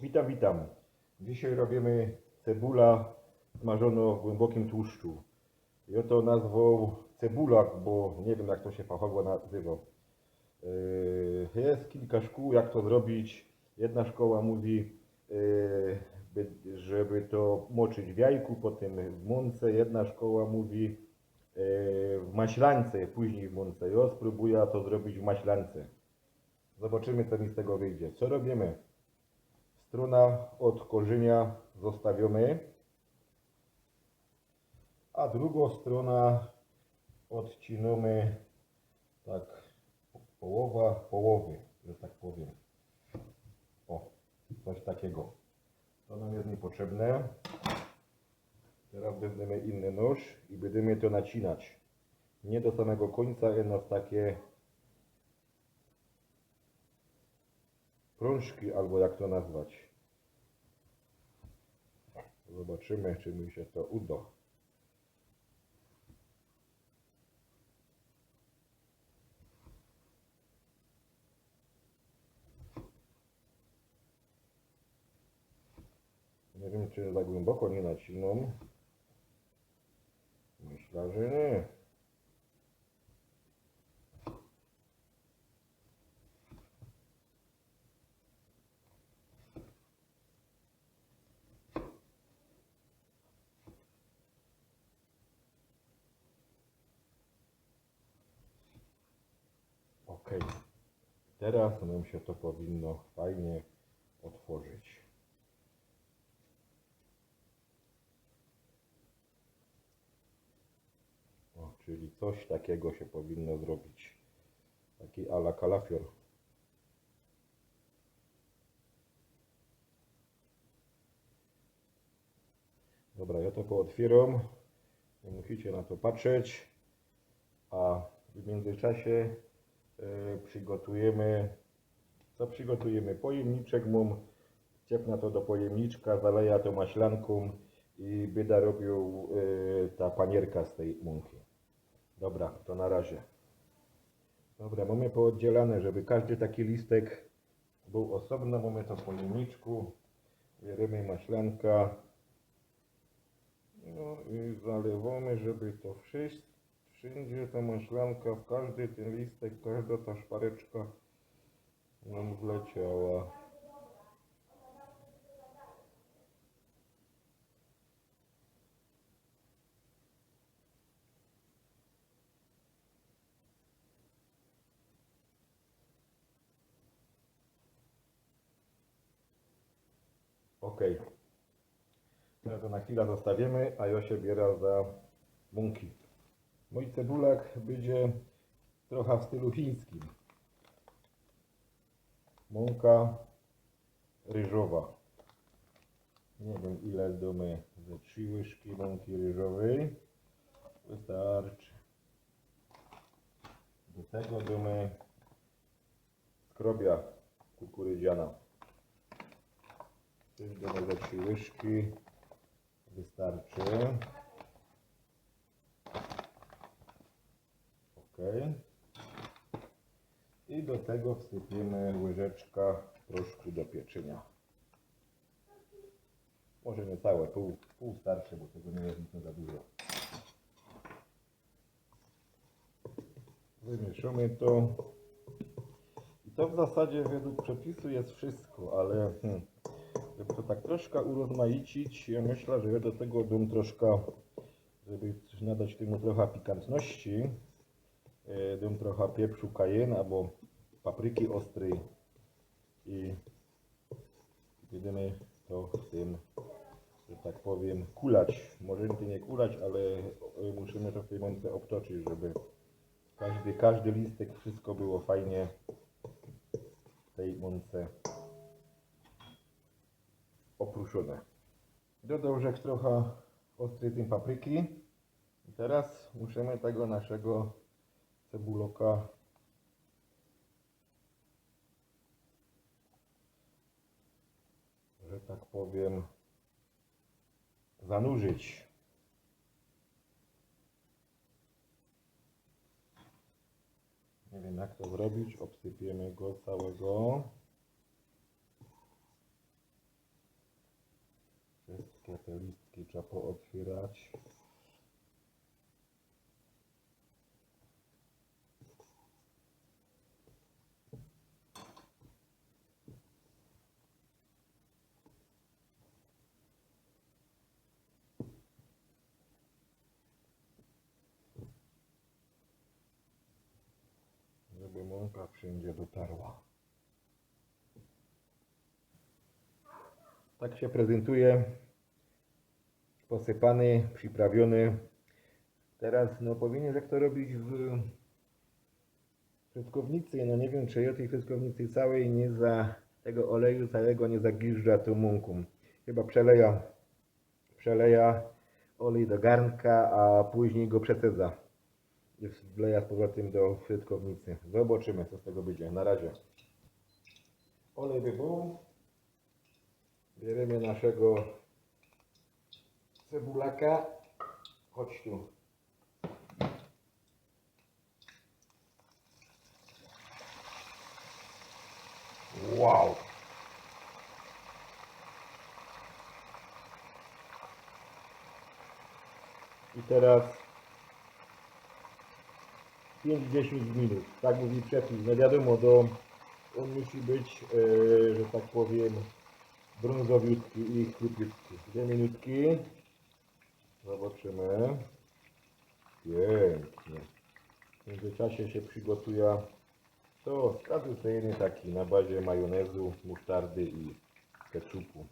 Witam, witam. Dzisiaj robimy cebula smażoną w głębokim tłuszczu. Ja to nazwał cebulak, bo nie wiem jak to się fachowo nazywa. Yy, Jest kilka szkół jak to zrobić. Jedna szkoła mówi, yy, by- żeby to moczyć w jajku, potem w mące. Jedna szkoła mówi yy, w maślance, później w mące. Ja spróbuję to zrobić w maślance. Zobaczymy co mi z tego wyjdzie. Co robimy? Struna od korzenia zostawiamy, a drugą stronę odcinamy tak połowa połowy, że tak powiem. O, coś takiego. To nam jest niepotrzebne. Teraz weźmiemy inny nóż i będziemy to nacinać. Nie do samego końca, jedno w takie prążki, albo jak to nazwać. Zobaczymy, czy mi się to uda. Nie wiem, czy za głęboko nie naciną. Myślę, że nie. Ok. Teraz nam się to powinno fajnie otworzyć. O, czyli coś takiego się powinno zrobić. Taki ala kalafior. Dobra, ja to pootwieram. Nie musicie na to patrzeć. A w międzyczasie przygotujemy. Co przygotujemy? Pojemniczek mam. Ciepnę to do pojemniczka, zaleję to maślanką i będę robił e, ta panierka z tej mąki. Dobra, to na razie. Dobra, mamy pooddzielane, żeby każdy taki listek był osobno. Mamy to w pojemniczku. Bierzemy maślanka. No i zalewamy, żeby to wszystko, wszędzie ta maślanka, w każdy ten listek, każda ta szpareczka nam wleciała. Ok. Teraz to na chwilę zostawimy, a ja się biorę za mąki. Mój cebulak będzie trochę w stylu chińskim. Mąka ryżowa. Nie wiem ile domy ze trzy łyżki mąki ryżowej. Wystarczy. Do tego domy skrobia kukurydziana. Też domy ze trzy łyżki. Wystarczy. Ok. I do tego wsypiemy łyżeczka proszku do pieczenia. Może nie całe, pół, pół starczy, bo tego nie jest za dużo. Wymieszamy to. I to w zasadzie według przepisu jest wszystko, ale hmm, żeby to tak troszkę urozmaicić, ja myślę, że ja do tego dam troszkę, żeby nadać temu trochę pikantności, dam trochę pieprzu cayenne albo papryki ostrej i będziemy to w tym, że tak powiem, kulać. Może nie kulać, ale e, musimy to w tej mące obtoczyć, żeby każdy, każdy listek, wszystko było fajnie w tej mące opruszone. Dodał rzek trochę ostrej tej papryki. Teraz musimy tego naszego cebuloka że tak powiem zanurzyć. Nie wiem jak to zrobić. Obsypiemy go całego. te listki trzeba pootwierać. Mąka wszędzie dotarła. Tak się prezentuje. Posypany, przyprawiony. Teraz no powinien jak to robić w frytkownicy. No nie wiem czy ja tej frytkownicy całej nie za tego oleju całego nie zagilżdża tą mąką. Chyba przeleja przeleja olej do garnka, a później go przecedza. I wleja z powrotem do frytkownicy. Zobaczymy co z tego będzie. Na razie. Olej wybuchł. Bierzemy naszego cebulaka. Chodź tu. Wow. I teraz 5-10 minut. Tak mówi przepis. No wiadomo, do, on musi być, e, że tak powiem, brązowiutki i chrupiutki. Dwie minutki. Zobaczymy. Pięknie. W międzyczasie się przygotuje to tradycyjny taki na bazie majonezu, musztardy i ketchupu.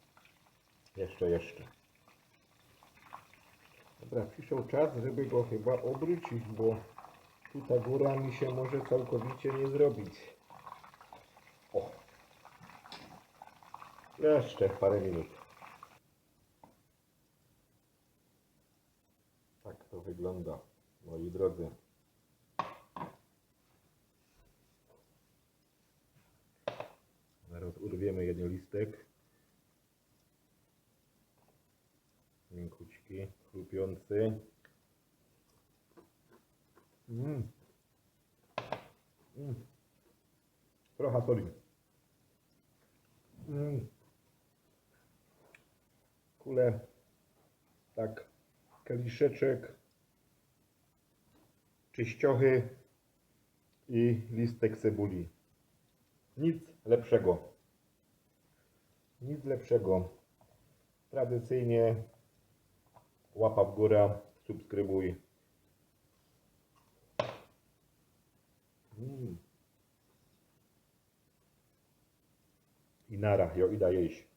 Jeszcze, jeszcze. Dobra, przyszedł czas, żeby go chyba obrócić, bo tu ta góra mi się może całkowicie nie zrobić. O! Jeszcze parę minut. Tak to wygląda, moi drodzy. Zaraz urwiemy jeden listek. Miękkuczki, chrupiący. Mm. Mm. Trochę soli. Mm. Kule, tak, kieliszeczek, czyściochy i listek cebuli. Nic lepszego. Nic lepszego. Tradycyjnie łapa w górę, subskrybuj. I nara, jo, idę jeść.